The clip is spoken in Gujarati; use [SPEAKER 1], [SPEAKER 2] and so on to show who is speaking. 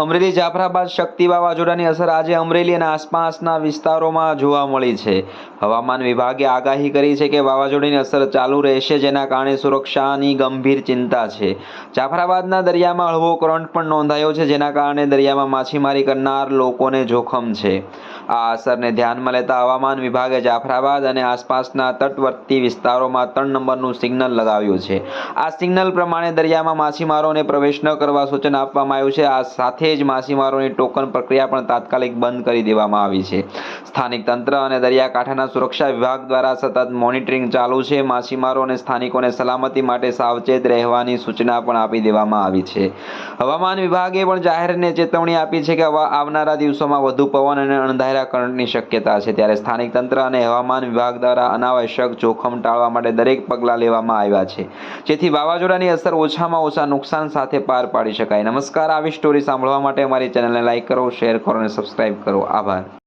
[SPEAKER 1] અમરેલી જાફરાબાદ શક્તિ વાવાઝોડાની અસર આજે અમરેલી અને આસપાસના વિસ્તારોમાં જોવા મળી છે. હવામાન વિભાગે આગાહી કરી છે કે વાવાઝોડાની અસર ચાલુ રહેશે, જેના કારણે સુરક્ષાની ગંભીર ચિંતા છે. જાફરાબાદના દરિયામાં હળવો કરંટ પણ નોંધાયો છે, જેના કારણે દરિયામાં માછીમારી કરનાર લોકોને જોખમ છે. આ અસરને ધ્યાનમાં લેતા હવામાન વિભાગે જાફરાબાદ અને આસપાસના તટવર્તી વિસ્તારોમાં ત્રણ નંબરનું સિગ્નલ લગાવ્યું છે. આ સિગ્નલ પ્રમાણે દરિયામાં માછીમારોને પ્રવેશ ન કરવા સૂચન આપવામાં આવ્યું છે. આ સાથે જ માછીમારોની ટોકન પ્રક્રિયા પણ તાત્કાલિક બંધ કરી દેવામાં આવી છે. સ્થાનિક તંત્ર અને દરિયાકાંઠાના સુરક્ષા વિભાગ દ્વારા સતત મોનિટરિંગ ચાલુ છે. માછીમારો અને સ્થાનિકોને સલામતી માટે સાવચેત રહેવાની સૂચના પણ આપી દેવામાં આવી છે. હવામાન વિભાગે પણ જાહેરને ચેતવણી આપી છે કે આવા આવનારા દિવસોમાં વધુ પવન અને અણધાર્યા કરંટની શક્યતા છે. ત્યારે સ્થાનિક તંત્ર અને હવામાન વિભાગ દ્વારા અનાવશ્યક જોખમ ટાળવા માટે દરેક પગલાં લેવામાં આવ્યા છે. જેથી વાવાઝોડાની અસર ઓછામાં ઓછા નુકસાન સાથે પાર પાડી શકાય. નમસ્કાર. આવી સ્ટોરી સાંભળવા માટે અમારી ચેનલને લાઈક કરો શેર કરો અને સબસ્ક્રાઇબ કરો. આભાર.